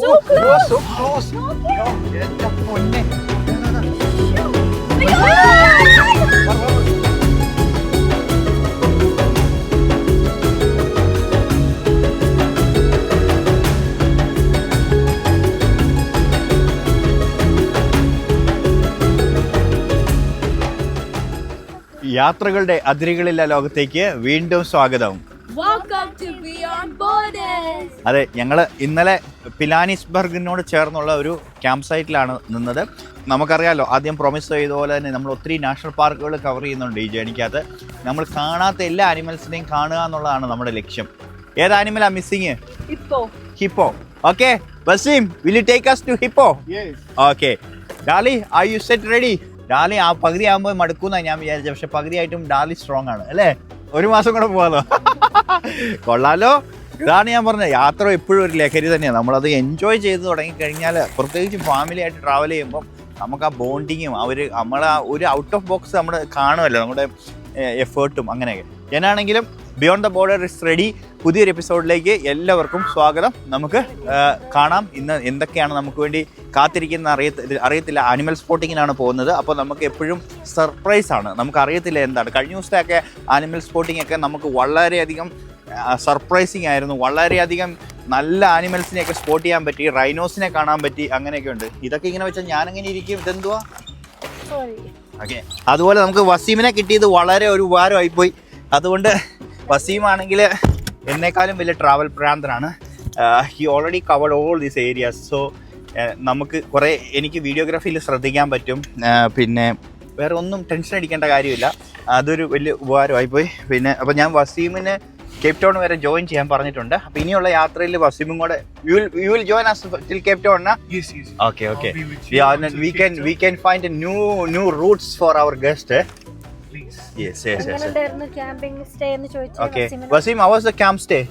So close. so close. എന്റെ പൊന്നെ. യാത്രകളുടെ അതിരുകളില്ല ലോകത്തേക്ക് വീണ്ടും സ്വാഗതം Welcome to Beyond Borders. അതെ ഞങ്ങൾ ഇന്നലെ പിലാനിസ്ബർഗിനോട് ചേർന്നുള്ള ഒരു ക്യാമ്പ് സൈറ്റിലാണ് നിന്നത്. നമുക്കറിയാലോ ആദ്യം പ്രോമിസ് ചെയ്ത പോലെ തന്നെ നമ്മൾ ഒത്തിരി നാഷണൽ പാർക്കുകൾ കവർ ചെയ്യുന്നുണ്ട് ഈ ജേണിക്കകത്ത്. നമ്മൾ കാണാത്ത എല്ലാ ആനിമൽസിനെയും കാണുക എന്നുള്ളതാണ് നമ്മുടെ ലക്ഷ്യം. ഏത് ആനിമലാ missing hippo hippo okay Waseem will you take us to hippo okay Darly I you set ready Darly ആ പകുതി ആകുമ്പോൾ മടുക്കുന്ന ഞാൻ വിചാരിച്ചത് പക്ഷെ പകുതിയായിട്ടും ഡാലി സ്ട്രോങ് ആണ് അല്ലേ? ഒരു മാസം കൂടെ പോവാലോ? കൊള്ളാലോ. ഇതാണ് ഞാൻ പറഞ്ഞത്. യാത്ര എപ്പോഴും ഒരു ലഹരി തന്നെയാണ് നമ്മളത് എൻജോയ് ചെയ്ത് തുടങ്ങി കഴിഞ്ഞാൽ പ്രത്യേകിച്ച് ഫാമിലി ആയിട്ട് ട്രാവൽ ചെയ്യുമ്പോൾ നമുക്ക് ആ ബോണ്ടിങ്ങും അവർ നമ്മൾ ആ ഒരു ഔട്ട് ഓഫ് ബോക്സ് നമ്മൾ കാണുമല്ലോ. നമ്മുടെ എഫേർട്ടും അങ്ങനെയൊക്കെ. ഞാനാണെങ്കിലും beyond the border is ready പുതിയൊരു എപ്പിസോഡിലേക്ക് എല്ലാവർക്കും സ്വാഗതം. നമുക്ക് കാണാം ഇന്ന് എന്തൊക്കെയാണ് നമുക്ക് വേണ്ടി കാത്തിരിക്കുന്ന അറിയത്തില്ല അറിയത്തില്ല ആനിമൽ സ്പോട്ടിങ്ങിനാണ് പോകുന്നത്. അപ്പോൾ നമുക്ക് എപ്പോഴും സർപ്രൈസ് ആണ്. നമുക്ക് അറിയത്തില്ല എന്താണ്. കഴിഞ്ഞ ദിവസത്തെയൊക്കെ ആനിമൽ സ്പോട്ടിംഗ് ഒക്കെ നമുക്ക് വളരെയധികം സർപ്രൈസിങ് ആയിരുന്നു. വളരെയധികം നല്ല ആനിമൽസിനെയൊക്കെ സ്പോട്ട് ചെയ്യാൻ പറ്റി റൈനോസിനെ കാണാൻ പറ്റി അങ്ങനെയൊക്കെ ഉണ്ട്. ഇതൊക്കെ ഇങ്ങനെ വെച്ചാൽ ഞാനെങ്ങനെ ഇരിക്കും. ഇതെന്തുവാ. ഓക്കെ. അതുപോലെ നമുക്ക് വസീമിനെ കിട്ടിയത് വളരെ ഒരു ഉപകാരമായിപ്പോയി. അതുകൊണ്ട് വസീമാണെങ്കിൽ എന്നെക്കാളും വലിയ travel പ്രാന്തനാണ് he already covered all these areas so നമുക്ക് കുറേ എനിക്ക് വീഡിയോഗ്രാഫിയിൽ ശ്രദ്ധിക്കാൻ പറ്റും. പിന്നെ വേറെ ഒന്നും ടെൻഷൻ അടിക്കേണ്ട കാര്യമില്ല. അതൊരു വലിയ ഉപകാരമായി പോയി. പിന്നെ അപ്പോൾ ഞാൻ വസീമിന് കേപ് ടൗൺ വരെ ജോയിൻ ചെയ്യാൻ പറഞ്ഞിട്ടുണ്ട്. അപ്പോൾ ഇനിയുള്ള യാത്രയിൽ വസീമും കൂടെ you will you will join us till Cape Town okay okay we can we can find new new routes for our we Yes, yes, yes. എങ്ങനെയുണ്ടായിരുന്നു ക്യാമ്പിംഗ് സ്റ്റേ എന്ന് ചോദിച്ചു Okay, Wasim, how was the camp stay?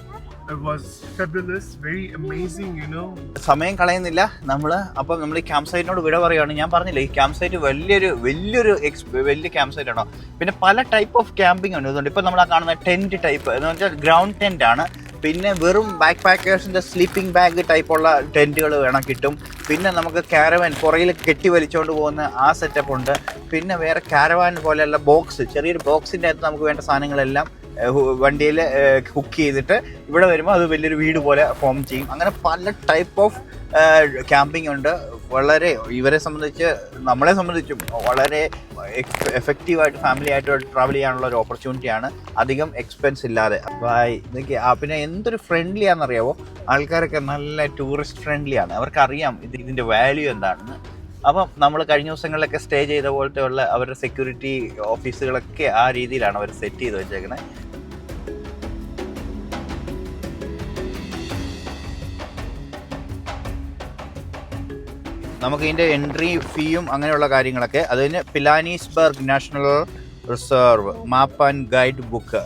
It was fabulous, very amazing, you know. സമയം കളയുന്നില്ല. നമ്മൾ അപ്പം നമ്മൾ ഈ camp സൈറ്റിനോട് വിട പറയുകയാണ്. ഞാൻ പറഞ്ഞില്ലേ ഈ ക്യാമ്പ് സൈറ്റ് വലിയൊരു വലിയൊരു എക്സ് വലിയ ക്യാമ്പ് സൈറ്റ് ആണോ? പിന്നെ പല ടൈപ്പ് ഓഫ് ക്യാമ്പിംഗ് ഉണ്ട്. ഇതുകൊണ്ട് ഇപ്പം നമ്മൾ ആ കാണുന്ന ടെന്റ് ടൈപ്പ് എന്ന് വെച്ചാൽ ഗ്രൗണ്ട് ടെന്റ് ആണ്. പിന്നെ വെറും ബാക്ക് പാക്കേഴ്സിന്റെ സ്ലീപ്പിംഗ് ബാഗ് ടൈപ്പുള്ള ടെന്റുകൾ വേണം കിട്ടും. പിന്നെ നമുക്ക് കാരവൻ പുറയിൽ കെട്ടി വലിച്ചുകൊണ്ട് പോകുന്ന ആ സെറ്റപ്പ് ഉണ്ട്. പിന്നെ വേറെ കാരവാൻ പോലെയുള്ള ബോക്സ് ചെറിയൊരു ബോക്സിന്റെ അകത്ത് നമുക്ക് വേണ്ട സാധനങ്ങളെല്ലാം വണ്ടിയിൽ ഹുക്ക് ചെയ്തിട്ട് ഇവിടെ വരുമ്പോൾ അത് വലിയൊരു വീട് പോലെ ഫോം ചെയ്യും. അങ്ങനെ പല ടൈപ്പ് ഓഫ് ക്യാമ്പിംഗ് ഉണ്ട്. വളരെ ഇവരെ സംബന്ധിച്ച് നമ്മളെ സംബന്ധിച്ചും വളരെ എഫക്റ്റീവായിട്ട് ഫാമിലി ആയിട്ട് ട്രാവൽ ചെയ്യാനുള്ള ഒരു ഓപ്പർച്യൂണിറ്റിയാണ് അധികം എക്സ്പെൻസ് ഇല്ലാതെ. ആ പിന്നെ എന്തൊരു ഫ്രണ്ട്ലി ആണെന്നറിയാവോ ആൾക്കാരൊക്കെ നല്ല ടൂറിസ്റ്റ് ഫ്രണ്ട്ലി ആണ് അവർക്കറിയാം ഇത് ഇതിന്റെ വാല്യൂ എന്താണെന്ന്. അപ്പം നമ്മൾ കഴിഞ്ഞ ദിവസങ്ങളിലൊക്കെ സ്റ്റേ ചെയ്ത പോലത്തെ ഉള്ള അവരുടെ സെക്യൂരിറ്റി ഓഫീസുകളൊക്കെ ആ രീതിയിലാണ് അവർ സെറ്റ് ചെയ്ത് വെച്ചേക്കുന്നത് നമുക്ക് ഇതിന്റെ എൻട്രി ഫീയും അങ്ങനെയുള്ള കാര്യങ്ങളൊക്കെ. അതിന് Pilanesberg National Reserve map and guide book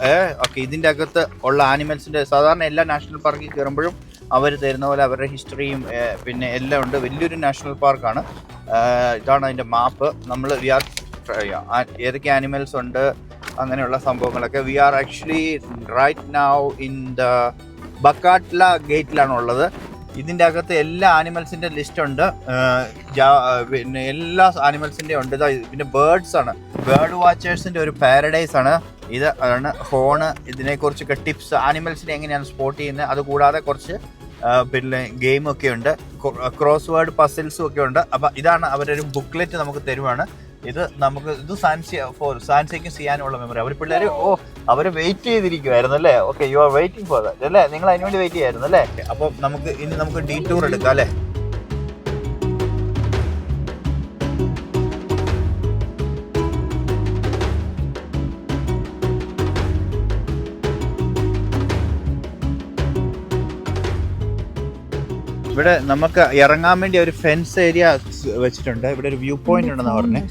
okay ഇതിന്റെ അകത്ത് ഉള്ള ആനിമൽസിന്റെ സാധാരണ എല്ലാ നാഷണൽ പാർക്കിൽ കയറുമ്പോഴും അവർ തരുന്ന പോലെ അവരുടെ ഹിസ്റ്ററിയും പിന്നെ എല്ലാം ഉണ്ട്. വലിയൊരു നാഷണൽ പാർക്കാണ് ഇതാണ് അതിന്റെ മാപ്പ് നമ്മൾ വി ആർ ഏതൊക്കെ ആനിമൽസ് ഉണ്ട് അങ്ങനെയുള്ള സംഭവങ്ങളൊക്കെ. We are actually right now in the Bakgatla ഗേറ്റിലാണ് ഉള്ളത്. ഇതിന്റെ അകത്ത് എല്ലാ ആനിമൽസിന്റെ ലിസ്റ്റ് ഉണ്ട്. പിന്നെ എല്ലാ ആനിമൽസിന്റെ ഉണ്ട്. ഇതാ പിന്നെ ബേർഡ്സ് ആണ്. ബേർഡ് വാച്ചേഴ്സിന്റെ ഒരു പാരഡൈസ് ആണ്. ഇത് ആണ് ഹോണ് ഇതിനെക്കുറിച്ചൊക്കെ ടിപ്സ് ആനിമൽസിനെ എങ്ങനെയാണ് സ്പോട്ട് ചെയ്യുന്നത്? അതുകൂടാതെ കുറച്ച് പിന്നെ ഗെയിമൊക്കെ ഉണ്ട്. ക്രോസ് വേർഡ് പസിൽസും ഒക്കെ ഉണ്ട്. അപ്പം ഇതാണ് അവരൊരു ബുക്ക്ലെറ്റ് നമുക്ക് തരുവാണ്. ഇത് നമുക്ക് ഇത് സാൻസി ഫോർ സാൻസിക്കും ചെയ്യാനുള്ള മെമ്മറി അവർ പിള്ളേർ ഓ അവർ വെയിറ്റ് ചെയ്തിരിക്കുമായിരുന്നു അല്ലേ? Okay you are waiting for that അല്ലേ? നിങ്ങൾ അതിന് വേണ്ടി വെയിറ്റ് ചെയ്യായിരുന്നു അല്ലേ? അപ്പോൾ നമുക്ക് ഇനി നമുക്ക് ഡീ ടൂർ എടുക്കാം അല്ലേ? ഇവിടെ നമുക്ക് ഇറങ്ങാൻ വേണ്ടി ഒരു ഫെൻസ് ഏരിയ വെച്ചിട്ടുണ്ട്. ഇവിടെ ഒരു വ്യൂ പോയിന്റ് ഉണ്ടെന്ന് പറഞ്ഞു.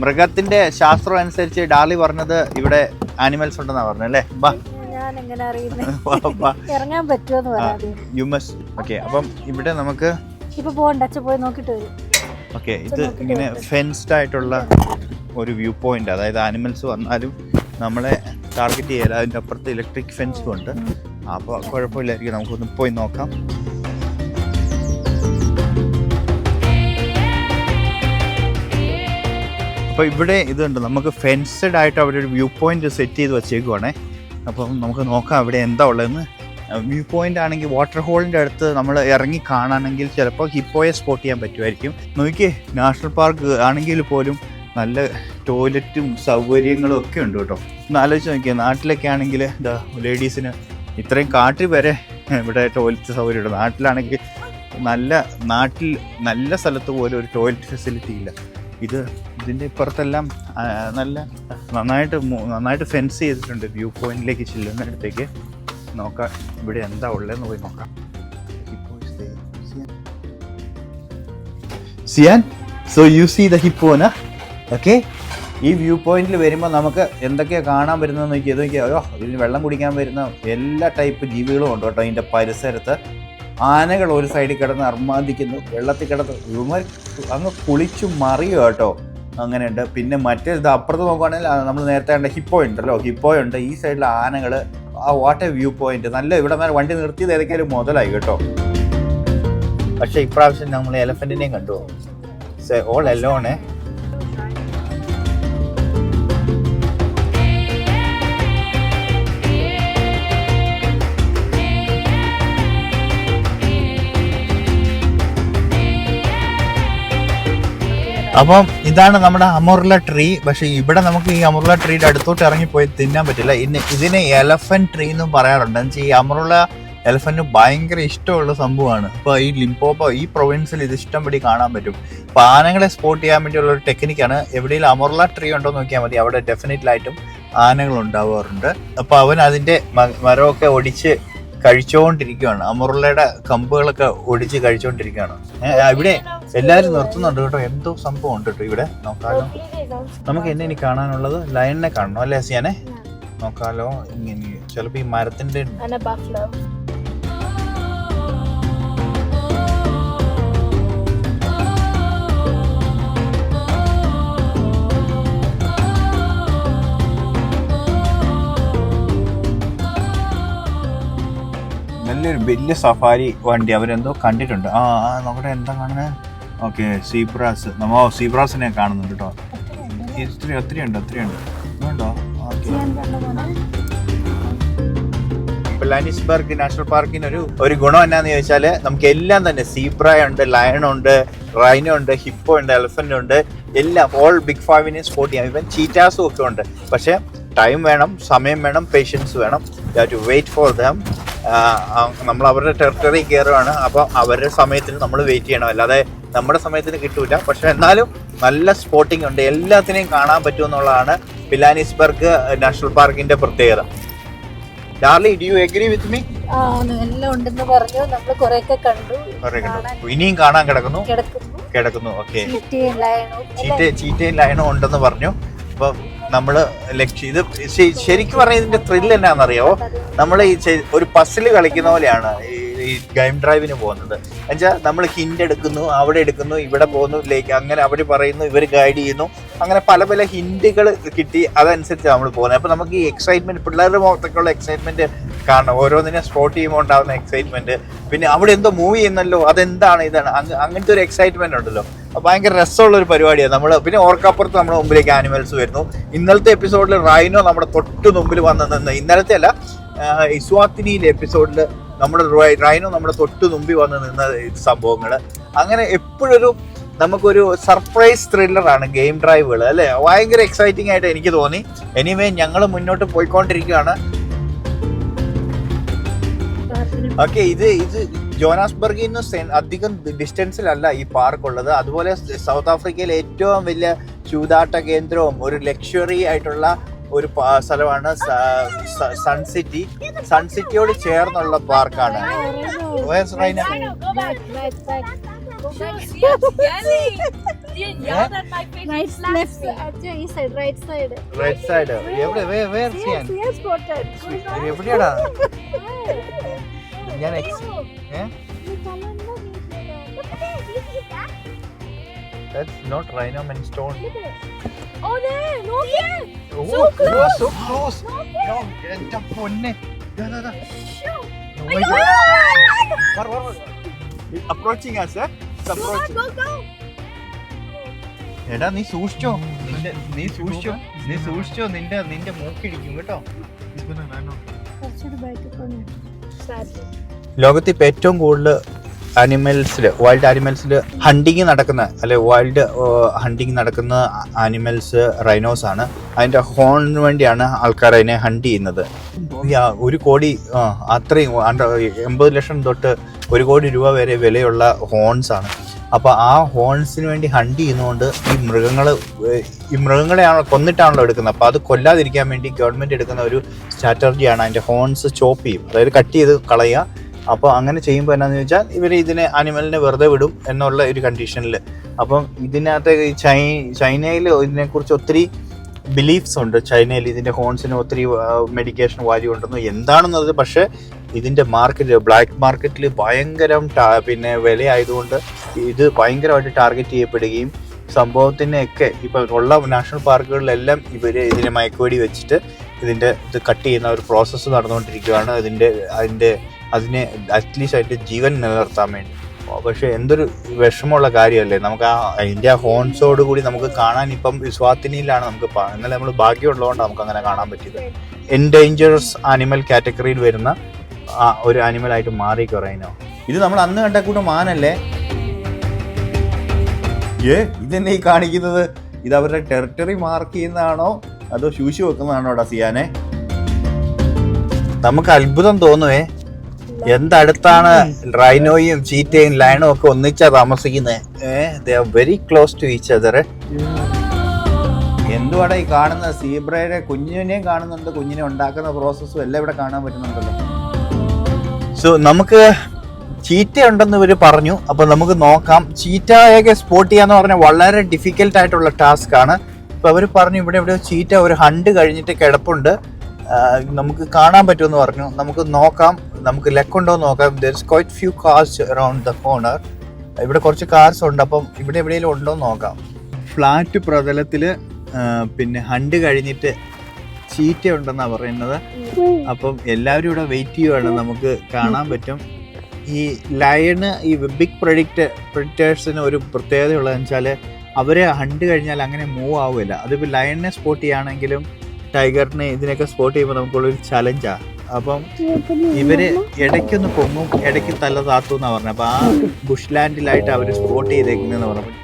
മൃഗത്തിന്റെ ശാസ്ത്രം അനുസരിച്ച് ഡാർലി പറഞ്ഞത് ഇവിടെ ആനിമൽസ് ഉണ്ടെന്നാ പറഞ്ഞു അല്ലേ? ബാ. ഇറങ്ങാൻ മസ് ഓക്കെ അപ്പം ഇവിടെ നമുക്ക് ഇപ്പൊ പോകണ്ട അച്ഛൻ പോയി നോക്കിട്ട് വരും. ഓക്കെ ഇത് ഇങ്ങനെ ഫെൻസ്ഡ് ആയിട്ടുള്ള ഒരു വ്യൂ പോയിന്റ് അതായത് ആനിമൽസ് വന്നാലും നമ്മളെ ടാർഗറ്റ് ചെയ്യാൻ അതിന്റെ അപ്പുറത്ത് ഇലക്ട്രിക് ഫെൻസും ഉണ്ട്. അപ്പോൾ കുഴപ്പമില്ലായിരിക്കും. നമുക്കൊന്ന് പോയി നോക്കാം. അപ്പോൾ ഇവിടെ ഇതുണ്ട്. നമുക്ക് ഫെൻസഡ് ആയിട്ട് അവിടെ ഒരു വ്യൂ പോയിന്റ് സെറ്റ് ചെയ്ത് വെച്ചേക്കുവാണേ. അപ്പം നമുക്ക് നോക്കാം അവിടെ എന്താ ഉള്ളതെന്ന്. വ്യൂ പോയിന്റ് ആണെങ്കിൽ വാട്ടർ ഹോളിന്റെ അടുത്ത് നമ്മൾ ഇറങ്ങി കാണാണെങ്കിൽ ചിലപ്പോൾ ഹിപ്പോയെ സ്പോട്ട് ചെയ്യാൻ പറ്റുമായിരിക്കും. നോക്കിയേ നാഷണൽ പാർക്ക് ആണെങ്കിൽ പോലും നല്ല ടോയ്ലറ്റും സൗകര്യങ്ങളും ഒക്കെ ഉണ്ട് കേട്ടോ. ഒന്ന് ആലോചിച്ച് നോക്കിയാൽ നാട്ടിലൊക്കെ ആണെങ്കിൽ എന്താ ലേഡീസിന് ഇത്രയും കാട്ടിൽ വരെ ഇവിടെ ടോയ്ലറ്റ് സൗകര്യമുണ്ട് നാട്ടിലാണെങ്കിൽ നല്ല നാട്ടിൽ നല്ല സ്ഥലത്ത് പോലും ഒരു ടോയ്ലറ്റ് ഫെസിലിറ്റി ഇല്ല. ഇത് ഇതിന്റെ ഇപ്പുറത്തെല്ലാം നല്ല നന്നായിട്ട് നന്നായിട്ട് ഫെൻസ് ചെയ്തിട്ടുണ്ട് വ്യൂ പോയിന്റിലേക്ക് ചെല്ലുന്നിടത്തേക്ക്. നോക്കാം ഇവിടെ എന്താ ഉള്ളതെന്ന് പോയി നോക്കാം. സിയാൻ സോ യു സി ദ ഹിപ്പോന ഓക്കെ ഈ വ്യൂ പോയിന്റിൽ വരുമ്പോൾ നമുക്ക് എന്തൊക്കെയാണ് കാണാൻ വരുന്നത് നോക്കി ഇത് നോക്കിയാൽ അയ്യോ വെള്ളം കുടിക്കാൻ വരുന്ന എല്ലാ ടൈപ്പ് ജീവികളും ഉണ്ട് കേട്ടോ ഇതിന്റെ പരിസരത്ത്. ആനകൾ ഒരു സൈഡിൽ കിടന്ന് അർമാദിക്കുന്നു വെള്ളത്തിൽ കിടന്ന് അങ്ങ് കുളിച്ചു മറിയോ കേട്ടോ. അങ്ങനെയുണ്ട്. പിന്നെ മറ്റേ ഇത് അപ്പുറത്ത് നോക്കുകയാണെങ്കിൽ നമ്മൾ നേരത്തെ കണ്ട ഹിപ്പോ ഉണ്ടല്ലോ. ഹിപ്പോ ഉണ്ട്. ഈ സൈഡിൽ ആനകൾ ആ വാട്ട് എ വ്യൂ പോയിന്റ് നല്ല ഇവിടെ നേരെ വണ്ടി നിർത്തിയത് ഏതൊക്കെയാലും മുതലായി കേട്ടോ. പക്ഷെ ഇപ്രാവശ്യം നമ്മൾ എലഫന്റിനെയും കണ്ടു. ഓൾ എല്ലോണേ അപ്പം ഇതാണ് നമ്മുടെ അമുർല ട്രീ പക്ഷെ ഇവിടെ നമുക്ക് ഈ അമുർല ട്രീയുടെ അടുത്തോട്ട് ഇറങ്ങിപ്പോയി തിന്നാൻ പറ്റില്ല. ഇന്ന് ഇതിനെ എലഫന്റ് ട്രീ എന്നും പറയാറുണ്ട്. എന്ന് ഈ അമുർല എലഫന്റ് ഭയങ്കര ഇഷ്ടമുള്ള സംഭവമാണ്. അപ്പോൾ ഈ ലിംപോപ്പോ ഈ പ്രൊവിൻസിൽ ഇത് ഇഷ്ടം ഇഷ്ടംപടി കാണാൻ പറ്റും. അപ്പോൾ ആനകളെ സ്പോട്ട് ചെയ്യാൻ വേണ്ടിയുള്ള ഒരു ടെക്നിക്കാണ് എവിടെയെങ്കിലും അമുർല ട്രീ ഉണ്ടോ നോക്കിയാൽ മതി. അവിടെ ഡെഫിനറ്റ്ലായിട്ടും ആനകൾ ഉണ്ടാവാറുണ്ട്. അപ്പോൾ അവൻ അതിന്റെ മരമൊക്കെ ഒടിച്ച് കഴിച്ചുകൊണ്ടിരിക്കുകയാണ് അമുറുള്ളയുടെ കമ്പുകളൊക്കെ ഒടിച്ച് കഴിച്ചുകൊണ്ടിരിക്കുകയാണ് ഇവിടെ എല്ലാവരും നിർത്തുന്നുണ്ട് കേട്ടോ. എന്തോ സംഭവം ഉണ്ട് കേട്ടോ ഇവിടെ. നോക്കാലോ. നമുക്ക് എന്നെ ഇനി കാണാനുള്ളത് ലയണിനെ കാണണം അല്ലേ സിയാനെ നോക്കാലോ. ഇങ്ങനെ ചിലപ്പോ ഈ മരത്തിന്റെ നല്ലൊരു വലിയ സഫാരി വണ്ടി അവരെന്തോ കണ്ടിട്ടുണ്ട്. ആ ആ, നമ്മുടെ എന്താ കാണുന്നത് ഓക്കെ സീബ്രാസ്. നമ്മ സീബ്രാസിനെ കാണുന്നുണ്ട് കേട്ടോ ഇത്തിരി ഒത്തിരി ഉണ്ട് ഒത്തിരി ഉണ്ട് ഉണ്ടോ ഓക്കെ ലാനിസ്ബർഗ് നാഷണൽ പാർക്കിന് ഒരു ഒരു ഗുണം എന്നാന്ന് ചോദിച്ചാൽ നമുക്ക് എല്ലാം തന്നെ സീബ്ര ഉണ്ട് ലയൺ ഉണ്ട് റൈനോ ഉണ്ട് ഹിപ്പോ ഉണ്ട് എലഫന്റ് ഉണ്ട് എല്ലാം ഓൾ ബിഗ് ഫൈവിനെയും സ്പോട്ട് ചെയ്യാം. ഇവൻ ചീറ്റാസും ഒക്കെ ഉണ്ട്. പക്ഷെ ടൈം വേണം സമയം വേണം പേഷ്യൻസ് വേണം. ടു വെയിറ്റ് ഫോർ ദം നമ്മൾ അവരുടെ ടെറിട്ടറി കയറുകയാണ് അപ്പോൾ അവരുടെ സമയത്തിന് നമ്മൾ വെയിറ്റ് ചെയ്യണം. അല്ലാതെ നമ്മുടെ സമയത്തിന് കിട്ടൂല. പക്ഷെ എന്നാലും നല്ല സ്പോട്ടിംഗ് ഉണ്ട്. എല്ലാത്തിനെയും കാണാൻ പറ്റുമെന്നുള്ളതാണ് പിലാനിസ്ബർഗ് നാഷണൽ പാർക്കിന്റെ പ്രത്യേകത. Darly do you agree with me എല്ലാം ഉണ്ടെന്ന് പറഞ്ഞു. നമ്മൾ കുറെയൊക്കെ കണ്ടു. ഇനിയും കാണാൻ കിടക്കുന്നു? കിടക്കുന്നു. ഓക്കെ ചീറ്റയും ലയണും ഉണ്ടെന്ന് പറഞ്ഞു. അപ്പൊ നമ്മൾ ലക്ഷ്യം ഇത് ശരിക്കും പറഞ്ഞാൽ ഇതിന്റെ ത്രില്ല് എന്നാണെന്നറിയോ നമ്മൾ ഈ ഒരു പസിൽ കളിക്കുന്ന പോലെയാണ് ഈ ഗെയിം ഡ്രൈവിന് പോകുന്നത്. എന്നുവെച്ചാൽ നമ്മൾ ഹിന്റ് എടുക്കുന്നു അവിടെ എടുക്കുന്നു ഇവിടെ പോകുന്നു ലേക്ക് അങ്ങനെ അവർ പറയുന്നു ഇവർ ഗൈഡ് ചെയ്യുന്നു. അങ്ങനെ പല പല ഹിൻഡുകൾ കിട്ടി അതനുസരിച്ച് നമ്മൾ പോകുന്നത്. അപ്പൊ നമുക്ക് ഈ എക്സൈറ്റ്മെന്റ് പിള്ളേരുടെ മുഖത്തൊക്കെയുള്ള എക്സൈറ്റ്മെന്റ് കാണണം. ഓരോന്നിനെ സ്പോർട്ട് ചെയ്യുമ്പോൾ ഉണ്ടാകുന്ന എക്സൈറ്റ്മെന്റ് പിന്നെ അവിടെ എന്തോ മൂവ് ചെയ്യുന്നല്ലോ അതെന്താണ് ഇതാണ് അങ്ങ- അങ്ങനത്തെ ഒരു എക്സൈറ്റ്മെന്റ് ഉണ്ടല്ലോ. ഭയങ്കര രസമുള്ള ഒരു പരിപാടിയാണ് നമ്മൾ പിന്നെ ഓർക്കപ്പുറത്ത് നമ്മുടെ മുമ്പിലേക്ക് ആനിമൽസ് വരുന്നു. ഇന്നലത്തെ എപ്പിസോഡിൽ റൈനോ നമ്മുടെ തൊട്ട് മുമ്പിൽ വന്ന് നിന്ന് ഇന്നലത്തെ അല്ല ഇസ്വാത്തിനിയിലെ എപ്പിസോഡിൽ നമ്മുടെ റൈനോ നമ്മുടെ തൊട്ട് മുമ്പിൽ വന്ന് നിന്ന സംഭവങ്ങൾ അങ്ങനെ എപ്പോഴൊരു നമുക്കൊരു സർപ്രൈസ് ത്രില്ലറാണ് ഗെയിം ഡ്രൈവുകൾ അല്ലേ? ഭയങ്കര എക്സൈറ്റിംഗ് ആയിട്ട് എനിക്ക് തോന്നി. എനിവേ ഞങ്ങൾ മുന്നോട്ട് പോയിക്കൊണ്ടിരിക്കുകയാണ്. ഓക്കെ ഇത് ഇത് ജോനാസ്ബർഗിൽ നിന്ന് അധികം ഡിസ്റ്റൻസിലല്ല ഈ പാർക്ക് ഉള്ളത് അതുപോലെ സൗത്ത് ആഫ്രിക്കയിലെ ഏറ്റവും വലിയ ചൂതാട്ട കേന്ദ്രവും ഒരു ലക്ഷറി ആയിട്ടുള്ള ഒരു സ്ഥലമാണ് സൺസിറ്റി സൺസിറ്റിയോട് സൺ സിറ്റിയോട് ചേർന്നുള്ള പാർക്കാണ്. റൈറ്റ് സൈഡ് എവിടെ വേർ ചെയ്യാൻ എവിടെയാടാ ഞാൻ? That's not rhino and stone. Oh no, not. Oh, So close. so close. No, എന്റെ പൊന്നെ. da, da. ദാ. Oh my Oh, God. Were, were, were. Approaching us, eh? It's Go, approaching. go, go. എടാ നീ സൂക്ഷിച്ചോ? നിന്റെ നീ സൂക്ഷിച്ചോ? നീ സൂക്ഷിച്ചോ? നിന്റെ നിന്റെ മൂക്കിടിക്കും കേട്ടോ? ലോകത്തിൽ ലോകത്ത് ഇപ്പം ഏറ്റവും കൂടുതൽ അനിമൽസിൽ വൈൽഡ് അനിമൽസിൽ ഹണ്ടിങ് നടക്കുന്ന അല്ലെ വൈൽഡ് ഹണ്ടിങ് നടക്കുന്ന ആനിമൽസ് റൈനോസ് ആണ്. അതിന്റെ ഹോണിന് വേണ്ടിയാണ് ആൾക്കാർ അതിനെ ഹണ്ട് ചെയ്യുന്നത്. ഒരു കോടി അത്രയും എൺപത് ലക്ഷം തൊട്ട് ഒരു കോടി രൂപ വരെ വിലയുള്ള ഹോൺസ് ആണ്. അപ്പോൾ ആ ഹോൺസിന് വേണ്ടി ഹണ്ട് ചെയ്യുന്നതുകൊണ്ട് ഈ മൃഗങ്ങൾ ഈ മൃഗങ്ങളെയാണോ കൊന്നിട്ടാണല്ലോ എടുക്കുന്നത്. അപ്പോൾ അത് കൊല്ലാതിരിക്കാൻ വേണ്ടി ഗവൺമെന്റ് എടുക്കുന്ന ഒരു സ്ട്രാറ്റജിയാണ് അതിന്റെ ഹോൺസ് ചോപ്പ് ചെയ്യും. അതായത് കട്ട് ചെയ്ത് കളയുക. അപ്പോൾ അങ്ങനെ ചെയ്യുമ്പോൾ എന്നാന്ന് ചോദിച്ചാൽ ഇവർ ഇതിനെ അനിമലിനെ വെറുതെ വിടും എന്നുള്ള ഒരു കണ്ടീഷനിൽ അപ്പം ഇതിനകത്ത് ചൈ ചൈനയിൽ ഇതിനെക്കുറിച്ച് ഒത്തിരി ബിലീഫ്സ് ഉണ്ട്. ചൈനയിൽ ഇതിന്റെ ഹോൺസിന് ഒത്തിരി മെഡിക്കേഷൻ വാല്യൂ ഉണ്ടെന്ന് എന്താണെന്നത് പക്ഷേ ഇതിന്റെ മാർക്കറ്റ് ബ്ലാക്ക് മാർക്കറ്റിൽ ഭയങ്കരം പിന്നെ വിലയായതുകൊണ്ട് ഇത് ഭയങ്കരമായിട്ട് ടാർഗറ്റ് ചെയ്യപ്പെടുകയും സംഭവത്തിനെയൊക്കെ ഇപ്പം ഉള്ള നാഷണൽ പാർക്കുകളിലെല്ലാം ഇവർ ഇതിനെ മയക്കുവെടി വെച്ചിട്ട് ഇതിന്റെ ഇത് കട്ട് ചെയ്യുന്ന ഒരു പ്രോസസ്സ് നടന്നുകൊണ്ടിരിക്കുകയാണ്. അതിന്റെ അതിന്റെ അതിനെ അറ്റ്ലീസ്റ്റ് അതിന്റെ ജീവൻ നിലനിർത്താൻ വേണ്ടി. പക്ഷെ എന്തൊരു വിഷമമുള്ള കാര്യമല്ലേ? നമുക്ക് ആ ഇന്ത്യ ഹോൺസോട് കൂടി നമുക്ക് കാണാൻ ഇപ്പം സ്വാത്തിനിയിലാണ് നമുക്ക് എന്നാലും നമ്മൾ ഭാഗ്യമുള്ളതുകൊണ്ട് നമുക്ക് അങ്ങനെ കാണാൻ പറ്റിയത്. എൻഡേഞ്ചേഴ്സ് ആനിമൽ കാറ്റഗറിയിൽ വരുന്ന ഒരു ആനിമലായിട്ട് മാറി കുറയുന്നോ ഇത് നമ്മൾ അന്ന് കണ്ട കൂടെ മാനല്ലേ ഏ ഇതെന്നെ ഈ കാണിക്കുന്നത്? ഇത് അവരുടെ ടെറിട്ടറി മാർക്ക് ചെയ്യുന്നതാണോ? അതോ ശൂശി വെക്കുന്നതാണോ ഡാ സിയാനെ? നമുക്ക് അത്ഭുതം തോന്നുവേ. എന്തടുത്താണ് റൈനോയും ചീറ്റയും ലൈനും ഒക്കെ ഒന്നിച്ചാ താമസിക്കുന്നത് are very close to each other എന്തുവാടാ ഈ കാണുന്ന സീബ്രയുടെ കുഞ്ഞിനെയും കാണുന്നുണ്ട് കുഞ്ഞിനെ ഉണ്ടാക്കുന്ന പ്രോസസ്സും എല്ലാം ഇവിടെ കാണാൻ പറ്റുന്നുണ്ടല്ലോ. സോ നമുക്ക് ചീറ്റ ഉണ്ടെന്ന് ഇവർ പറഞ്ഞു. അപ്പൊ നമുക്ക് നോക്കാം. ചീറ്റയൊക്കെ സ്പോട്ട് ചെയ്യാന്ന് പറഞ്ഞാൽ വളരെ ഡിഫിക്കൽട്ട് ആയിട്ടുള്ള ടാസ്ക് ആണ്. അപ്പൊ അവർ പറഞ്ഞു ഇവിടെ എവിടെയോ ചീറ്റ ഒരു ഹണ്ട് കഴിഞ്ഞിട്ട് കിടപ്പുണ്ട്. നമുക്ക് കാണാൻ പറ്റുമെന്ന് പറഞ്ഞു. നമുക്ക് നോക്കാം. നമുക്ക് ലെക്കുണ്ടോ എന്ന് നോക്കാം. There is quite few cars around the corner ഇവിടെ കുറച്ച് കാർസ് ഉണ്ട്. അപ്പം ഇവിടെ എവിടെയെങ്കിലും ഉണ്ടോ എന്ന് നോക്കാം. ഫ്ലാറ്റ് പ്രതലത്തിൽ പിന്നെ ഹണ്ട് കഴിഞ്ഞിട്ട് ചീറ്റ ഉണ്ടെന്നാണ് പറയുന്നത്. അപ്പം എല്ലാവരും ഇവിടെ വെയിറ്റ് ചെയ്യുവാണ്. നമുക്ക് കാണാൻ പറ്റും. ഈ ലയണ് ഈ ബിഗ് പ്രൊഡിക്റ്റ് പ്രൊഡിക്റ്റേഴ്സിന് ഒരു പ്രത്യേകതയുള്ളതെന്ന് വെച്ചാൽ അവരെ ഹണ്ട് കഴിഞ്ഞാൽ അങ്ങനെ മൂവ് ആവില്ല അതിപ്പോൾ ലയണിനെ സ്പോട്ട് ചെയ്യുകയാണെങ്കിലും ടൈഗറിനെ ഇതിനൊക്കെ സ്പോട്ട് ചെയ്യുമ്പോൾ നമുക്കുള്ളൊരു ചലഞ്ചാണ് അപ്പം ഇവർ ഇടയ്ക്കൊന്ന് പൊങ്ങും ഇടയ്ക്ക് തല താത്തു എന്നാ പറഞ്ഞത് അപ്പൊ ആ ബുഷ് ലാൻഡിലായിട്ട് അവർ സ്പോട്ട് ചെയ്തേക്കുന്ന പറഞ്ഞു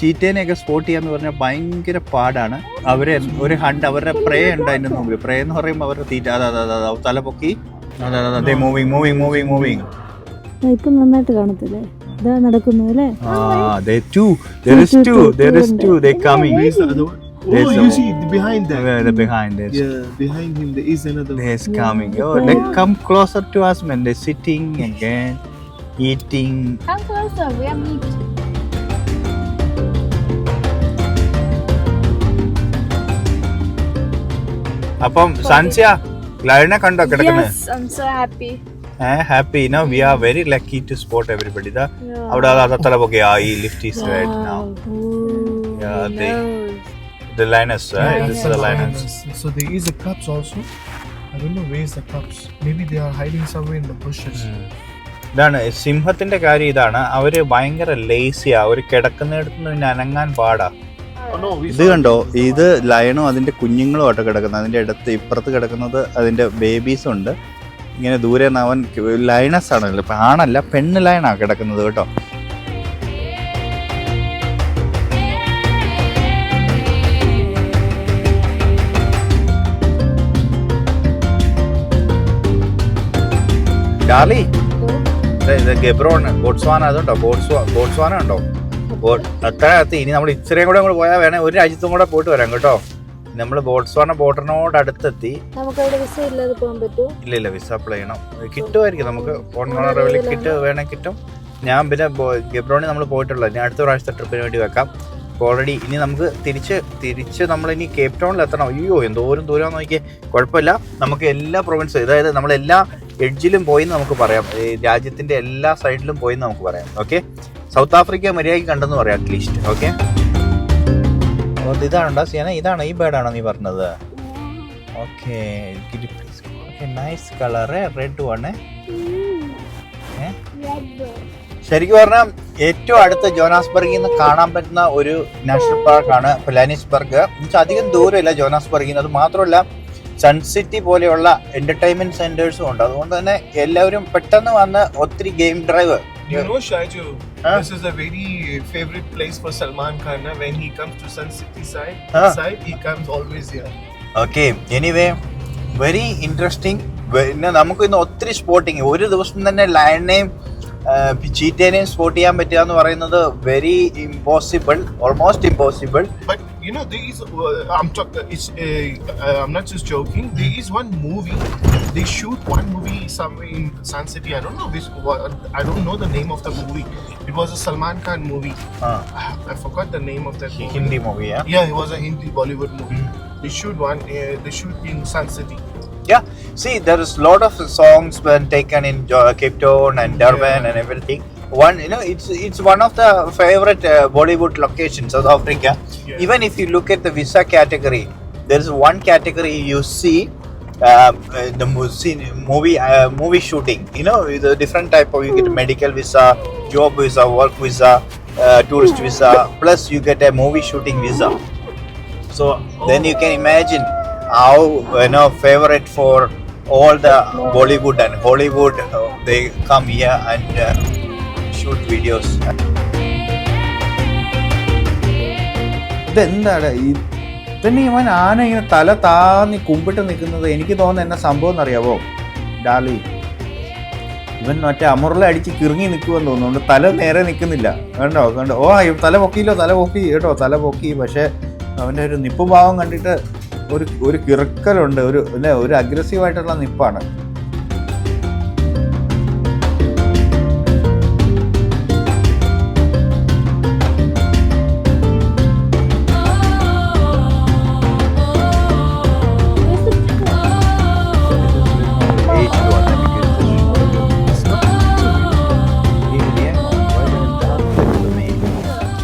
ചീറ്റേനെയൊക്കെ സ്പോട്ട് ചെയ്യാന്ന് പറഞ്ഞാൽ ഭയങ്കര പാടാണ്. അവരെ ഒരു ഹണ്ട് അവരുടെ പ്രേ ഉണ്ട് അതിന്റെ മുമ്പിൽ. പ്രേ എന്ന് പറയുമ്പോൾ അവരുടെ തീറ്റ അതാ അതാ അതാ, തല പൊക്കി. അതെ മൂവിങ് മൂവിങ് മൂവിങ് മൂവിങ് ഇപ്പൊ നന്നായിട്ട് കാണത്തില്ലേ? ഇതാ നടക്കുന്നു അല്ലേ? ആ ദേ ടു ദേ is two they is two ദേ coming. Where's the other one? Oh, There's you a- see behind that. Where the behind this. Yeah, behind him there is another one. There's coming. Oh, they come closer to us, man. They're sitting again, eating. Come closer, we are meat. അപ്പം സൻസ്യ ലയണെ കണ്ടോ കിടക്കുന്നത് Yes, I'm so happy. Happy no we are very lucky to spot everybody ഇതാ അവിടെ അതാ അതാ തല പൊക്കി ആ ഈ lift is right now Yeah, they- the lioness right? Yeah, this is the yeah. lioness. So there is a cubs also. I don't know where is the cubs. Maybe they are hiding somewhere in the bushes. ഇതാണ് സിംഹത്തിന്റെ കാര്യം ഇതാണ്. അവർ ഭയങ്കര ലേസിയാ അവർ കിടക്കുന്നിടത്ത് നിന്ന് പിന്നെ അനങ്ങാൻ പാടാ. Oh ഇത് കണ്ടോ? ഇത് ലയണും അതിന്റെ കുഞ്ഞുങ്ങളും ആയിട്ട് കിടക്കുന്നത്. അതിന്റെ അടുത്ത് ഇപ്പുറത്ത് കിടക്കുന്നത് അതിന്റെ ബേബീസ് ഉണ്ട്. ഇങ്ങനെ ദൂരെ നിന്ന് അവൻ ലയണസ് ആണല്ലോ. ആണല്ല പെണ്ണ് ലയണാ കിടക്കുന്നത് കേട്ടോ. ഡാർലി? ഇത് ഗബ്രോൺ ബോട്സ്വാന അതുണ്ടോ? ബോട്സ്വാ ബോട്സ്വാന ഉണ്ടോ? അകത്ത് ഇനി നമ്മൾ ഇത്രയും കൂടെ നമ്മൾ പോയാൽ വേണേ ഒരു രാജ്യത്തും കൂടെ പോയിട്ട് വരാം കേട്ടോ. നമ്മൾ ബോട്സ്വാന ബോർഡറിനോട് അടുത്തെത്തി. ഇല്ല ഇല്ല വിസ അപ്ലൈ ചെയ്യണം. കിട്ടുമായിരിക്കും. നമുക്ക് ഫോൺ റെവലിൽ കിട്ട് വേണേ കിട്ടും. ഞാൻ പിന്നെ ഗബ്രോണിൽ നമ്മൾ പോയിട്ടുള്ളത് ഞാൻ അടുത്ത പ്രാവശ്യത്തെ ട്രിപ്പിന് വേണ്ടി വെക്കാം. ഓൾറെഡി ഇനി നമുക്ക് തിരിച്ച് തിരിച്ച് നമ്മൾ ഇനി കേപ്പ് ടൗണിൽ എത്തണം. അയ്യോ എന്തോരം ദൂരം നോക്കിയേ. കുഴപ്പമില്ല. നമുക്ക് എല്ലാ പ്രൊവിൻസും അതായത് നമ്മൾ എല്ലാ എഡ്ജിലും പോയി എന്ന് നമുക്ക് പറയാം. രാജ്യത്തിന്റെ രാജ്യത്തിന്റെ എല്ലാ സൈഡിലും പോയി എന്ന് നമുക്ക് പറയാം. ഓക്കെ സൗത്ത് ആഫ്രിക്ക മര്യാദയ്ക്ക് കണ്ടെന്ന് പറയാം അറ്റ്ലീസ്റ്റ് ഓക്കെ അപ്പോൾ ഇതാണോ സീന ഇതാണോ? ഈ ബേർഡാണോ നീ പറഞ്ഞത്? Okay okay nice colour red one ശരിക്കും പറഞ്ഞാൽ ഏറ്റവും അടുത്ത ജോനാസ്ബർഗിൽ നിന്ന് കാണാൻ പറ്റുന്ന ഒരു നാഷണൽ പാർക്കാണ് പ്ലാനിസ്ബർഗ് എന്നുവെച്ചാൽ അധികം ദൂരമില്ല ജോനാസ്ബർഗിൽ നിന്ന് അത് മാത്രമല്ല സൺ സിറ്റി പോലെയുള്ള എന്റർടൈൻമെന്റ് സെന്റേഴ്സും ഉണ്ട് അതുകൊണ്ട് തന്നെ എല്ലാവരും പെട്ടെന്ന് വന്ന് ഒത്തിരി game drive You know, Shaiju, Huh? this is a very favorite place for Salman Khan. na? When he comes to Sun City side, Huh? side he comes always here. Okay anyway very interesting പിന്നെ നമുക്ക് ഇന്ന് ഒത്തിരി spotting ഒരു ദിവസം തന്നെ ലയണിനെയും ചീറ്റേനെയും spot ചെയ്യാൻ പറ്റുക എന്ന് പറയുന്നത് very impossible almost impossible But you know, there is. Uh, I'm talking. It's. Uh, uh, I'm not just joking. There is one movie. They shoot one movie somewhere in Sun City. I don't know which. What, I don't know the name of the movie. It was a Salman Khan movie. I forgot the name of that movie. Hindi മൂവിയാ Yeah, it was a Hindi Bollywood movie. They shoot one. Uh, they shoot in Sun City. Yeah, see, there is a lot of songs been taken in Jo- Cape Town and Durban Yeah. and everything. One, you know, it's it's one of the favorite uh, Bollywood locations, South Africa. Yeah. Even if you look at the visa category, there is one category you see. Um, uh, the mo- scene- movie uh, movie shooting you know with a different type of you get medical visa job visa work visa uh, tourist visa plus you get a movie shooting visa so then you can imagine how you know favorite for all the Bollywood and Hollywood uh, they come here and uh, shoot videos. ഇതെന്താണ്? ഇവൻ ആന ഇങ്ങനെ തല താന്നി കുമ്പിട്ട് നിൽക്കുന്നത് എനിക്ക് തോന്നുന്നത് എന്നാ സംഭവം എന്നറിയാവോ? ഡാലി ഇവൻ മറ്റേ അമുറല അടിച്ച് കിറങ്ങി നിൽക്കുമെന്ന് തോന്നുന്നുണ്ട്. തല നേരെ നിൽക്കുന്നില്ല കണ്ടോ? കണ്ടോ? ഓ തല പൊക്കിയില്ലോ തല പൊക്കി. കേട്ടോ തല പൊക്കി. പക്ഷേ അവന്റെ ഒരു നിപ്പ് ഭാവം കണ്ടിട്ട് ഒരു ഒരു കിറക്കലുണ്ട് ഒരു അല്ലേ ഒരു അഗ്രസീവായിട്ടുള്ള നിപ്പാണ്.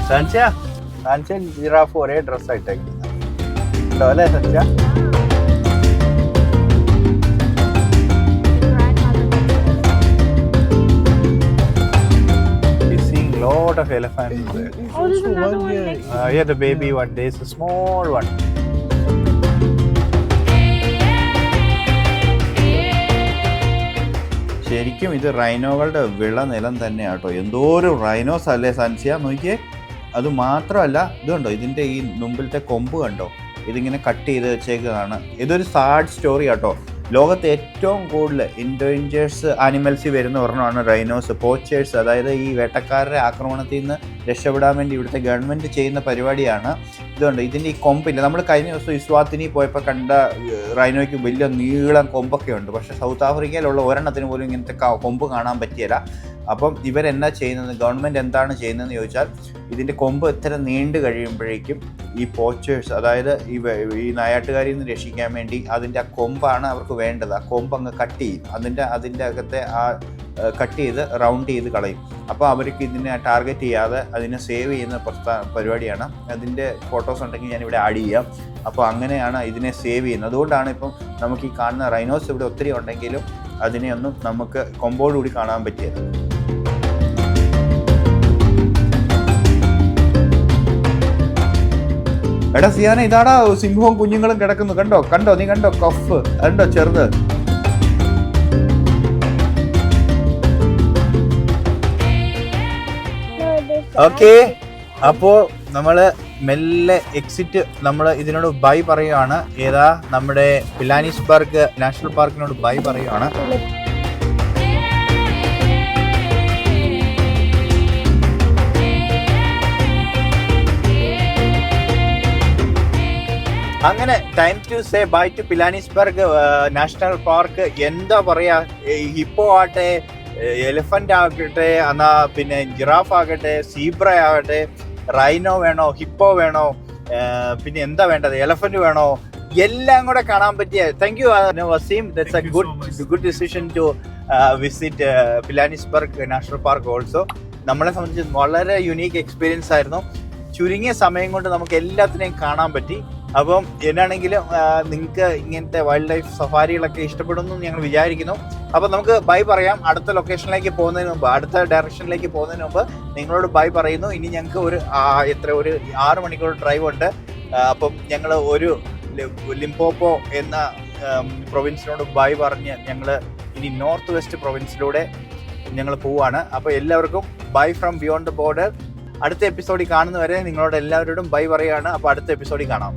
സൻസ്യ സൻസ്യൻ ജിറാഫ് ഒരേ ഡ്രസ് ആയിട്ടേക്കുന്നത് ഉണ്ടോ അല്ലേ സത്യ lot of elephants there. Oh, there's another one. Uh, yeah, the baby one. There's a small one. ശരിക്കും ഇത് റൈനോകളുടെ വിള നിലം തന്നെയാട്ടോ എന്തോരം റൈനോസ് അല്ലേ സൻസിയ നോക്കിയേ അത് മാത്രമല്ല ഇതുണ്ടോ ഇതിന്റെ ഈ മുമ്പിലത്തെ കൊമ്പ് കണ്ടോ ഇതിങ്ങനെ കട്ട് ചെയ്ത് വെച്ചേക്കുന്നതാണ്. ഇതൊരു സാഡ് സ്റ്റോറി ആട്ടോ. ലോകത്ത് ഏറ്റവും കൂടുതൽ ഇൻഡേഞ്ചേഴ്സ് ആനിമൽസിൽ വരുന്ന ഒരെണ്ണമാണ് റൈനോസ് പോച്ചേഴ്സ് അതായത് ഈ വേട്ടക്കാരുടെ ആക്രമണത്തിൽ നിന്ന് രക്ഷപ്പെടാൻ വേണ്ടി ഇവിടുത്തെ ഗവൺമെന്റ് ചെയ്യുന്ന പരിപാടിയാണ്. ഇതുകൊണ്ട് ഇതിന്റെ ഈ കൊമ്പില്ല. നമ്മൾ കഴിഞ്ഞ ദിവസം ഇസ്വാത്തിനി പോയപ്പോൾ കണ്ട റൈനോയ്ക്ക് വലിയ നീളം കൊമ്പൊക്കെ ഉണ്ട് പക്ഷേ സൗത്ത് ആഫ്രിക്കയിലുള്ള ഒരെണ്ണത്തിന് പോലും ഇങ്ങനത്തെ കൊമ്പ് കാണാൻ പറ്റിയില്ല. അപ്പം ഇവരെന്നാ ചെയ്യുന്നത് ഗവൺമെന്റ് എന്താണ് ചെയ്യുന്നതെന്ന് ചോദിച്ചാൽ ഇതിന്റെ കൊമ്പ് എത്ര നീണ്ടു കഴിയുമ്പോഴേക്കും ഈ പോച്ചേഴ്സ് അതായത് ഈ ഈ നായാട്ടുകാരിൽ നിന്ന് രക്ഷിക്കാൻ വേണ്ടി അതിന്റെ ആ കൊമ്പാണ് അവർക്ക് വേണ്ടത്. ആ കൊമ്പ് അങ്ങ് കട്ട് ചെയ്യും. അതിന്റെ അതിന്റെ അകത്തെ ആ കട്ട് ചെയ്ത് റൗണ്ട് ചെയ്ത് കളയും. അപ്പോൾ അവർക്ക് ഇതിനെ ടാർഗറ്റ് ചെയ്യാതെ അതിനെ സേവ് ചെയ്യുന്ന പ്രസ്ഥാന പരിപാടിയാണ്. അതിന്റെ ഫോട്ടോസ് ഉണ്ടെങ്കിൽ ഞാൻ ഇവിടെ ആഡ് ചെയ്യാം. അപ്പോൾ അങ്ങനെയാണ് ഇതിനെ സേവ് ചെയ്യുന്നത്. അതുകൊണ്ടാണ് ഇപ്പം നമുക്ക് ഈ കാണുന്ന റൈനോസ് ഇവിടെ ഒത്തിരി ഉണ്ടെങ്കിലും അതിനെയൊന്നും നമുക്ക് കൊമ്പോടുകൂടി കാണാൻ പറ്റിയത്. എടാ സിയാന ഇതാടാ സിംഹവും കുഞ്ഞുങ്ങളും കിടക്കുന്നു. കണ്ടോ? കണ്ടോ? നീ കണ്ടോ? കഫ്. കണ്ടോ? ചെറുത്. ഓക്കെ. അപ്പോ നമ്മൾ മെല്ലെ എക്സിറ്റ് നമ്മൾ ഇതിനോട് ബൈ പറയുകയാണ് ഏതാ? നമ്മുടെ പിലാനിസ്ബർഗ് നാഷണൽ പാർക്കിനോട് ബൈ പറയുകയാണ് അങ്ങനെ time to say bye to Pilanesberg National Park എന്താ പറയാ ഹിപ്പോ ആട്ടെ എലിഫന്റ് ആകട്ടെ എന്നാ പിന്നെ ജിറാഫ് ആകട്ടെ സീബ്ര ആകട്ടെ റൈനോ വേണോ ഹിപ്പോ വേണോ പിന്നെ എന്താ വേണ്ടത് എലഫന്റ് വേണോ എല്ലാം കൂടെ കാണാൻ പറ്റിയ thank you Waseem that's a good good decision to visit Pilanesberg National Park also നമ്മളെ സംബന്ധിച്ച് വളരെ യുണീക്ക് എക്സ്പീരിയൻസ് ആയിരുന്നു. ചുരുങ്ങിയ സമയം കൊണ്ട് നമുക്ക് എല്ലാത്തിനെയും കാണാൻ പറ്റി. അപ്പം എന്നാണെങ്കിലും നിങ്ങൾക്ക് ഇങ്ങനത്തെ വൈൽഡ് ലൈഫ് സഫാരികളൊക്കെ ഇഷ്ടപ്പെടുന്നു ഞങ്ങൾ വിചാരിക്കുന്നു. അപ്പം നമുക്ക് ബൈ പറയാം. അടുത്ത ലൊക്കേഷനിലേക്ക് പോകുന്നതിന് മുമ്പ് അടുത്ത ഡയറക്ഷനിലേക്ക് പോകുന്നതിന് മുമ്പ് നിങ്ങളോട് ബൈ പറയുന്നു. ഇനി ഞങ്ങൾക്ക് ഒരു എത്ര ഒരു ആറ് മണിക്കൂർ ഡ്രൈവ് ഉണ്ട്. അപ്പം ഞങ്ങൾ ഒരു ലിംപോപ്പോ എന്ന പ്രൊവിൻസിനോട് ബൈ പറഞ്ഞ് ഞങ്ങൾ ഇനി നോർത്ത് വെസ്റ്റ് പ്രൊവിൻസിലൂടെ ഞങ്ങൾ പോവാണ്. അപ്പോൾ എല്ലാവർക്കും ബൈ ഫ്രം ബിയോണ്ട് ബോർഡർ അടുത്ത എപ്പിസോഡിൽ കാണുന്നവരെ നിങ്ങളോട് എല്ലാവരോടും ബൈ പറയുകയാണ് അപ്പോൾ അടുത്ത എപ്പിസോഡിൽ കാണാം.